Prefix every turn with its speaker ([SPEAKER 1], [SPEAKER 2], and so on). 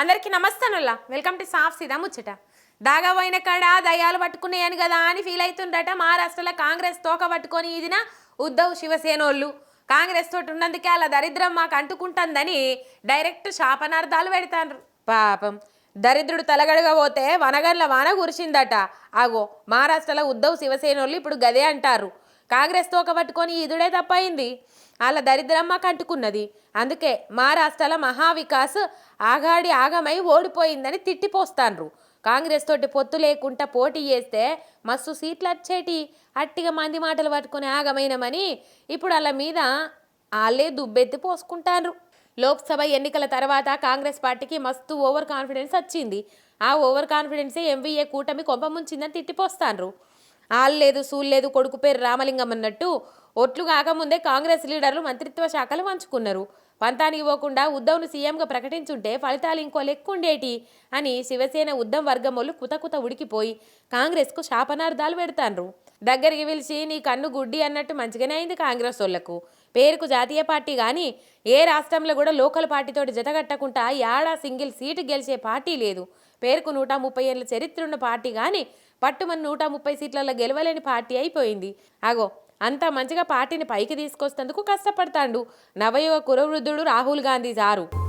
[SPEAKER 1] అందరికీ నమస్తానుల్లా. Welcome to సాఫ్ సీదా ముచ్చట. దాగా పోయిన కాడ దయాలు పట్టుకున్నాయని కదా అని ఫీల్ అవుతుండట మహారాష్ట్రలో కాంగ్రెస్ తోక పట్టుకొని ఇదిన ఉద్ధవ్ శివసేనోళ్ళు. కాంగ్రెస్ తోటి ఉన్నందుకే అలా దరిద్రం మాకు అంటుకుంటుందని డైరెక్ట్ శాపనార్థాలు పెడతారు పాపం. దరిద్రుడు తలగడగబోతే వనగండ్ల వాన కురిసిందట. ఆగో మహారాష్ట్రలో ఉద్ధవ్ శివసేనోళ్ళు ఇప్పుడు గదే అంటారు. కాంగ్రెస్ తోక పట్టుకొని ఇదుడే తప్పయింది వాళ్ళ దరిద్రమ్మ కంటుకున్నది. అందుకే మహారాష్ట్రలో మహావికాస్ ఆగాడి ఆగమై ఓడిపోయిందని తిట్టిపోస్తాన్రు. కాంగ్రెస్ తోటి పొత్తు లేకుండా పోటీ చేస్తే మస్తు సీట్లు వచ్చేటి అట్టిగా మంది మాటలు పట్టుకొని ఆగమైనమని ఇప్పుడు వాళ్ళ మీద వాళ్ళే దుబ్బెత్తి పోసుకుంటాన్రు. లోక్సభ ఎన్నికల తర్వాత కాంగ్రెస్ పార్టీకి మస్తు ఓవర్ కాన్ఫిడెన్స్ వచ్చింది. ఆ ఓవర్ కాన్ఫిడెన్సే ఎంవీఏ కూటమి కొంపముంచిందని తిట్టిపోస్తాన్రు. ఆల్లేదు సూల్లేదు కొడుకు పేరు రామలింగం అన్నట్టు ఒట్లు కాకముందే కాంగ్రెస్ లీడర్లు మంత్రిత్వ శాఖలు పంచుకున్నారు. పంతానికి పోకుండా ఉద్ధవ్ను సీఎంగా ప్రకటించుంటే ఫలితాలు ఇంకో లెక్కుండేటి? అని శివసేన ఉద్ధవ్ వర్గమోళ్ళు కుతకుత ఉడికిపోయి కాంగ్రెస్కు శాపనార్థాలు పెడతాన్రు. దగ్గరికి పిలిచి నీ కన్ను గుడ్డి అన్నట్టు మంచిగానే అయింది కాంగ్రెస్ వాళ్ళకు. పేరుకు జాతీయ పార్టీ కానీ ఏ రాష్ట్రంలో కూడా లోకల్ పార్టీతోటి జతగట్టకుండా యాడా సింగిల్ సీటు గెలిచే పార్టీ లేదు. పేరుకు నూట ముప్పై ఏళ్ళ చరిత్ర ఉన్న పార్టీ కానీ పట్టుమని నూట ముప్పై సీట్లలో గెలవలేని పార్టీ అయిపోయింది. అగో అంత మంచిగా పార్టీని పైకి తీసుకొస్తేందుకు కష్టపడతాండు. నవయుగ కురవృద్ధుడు రాహుల్ గాంధీ జారు.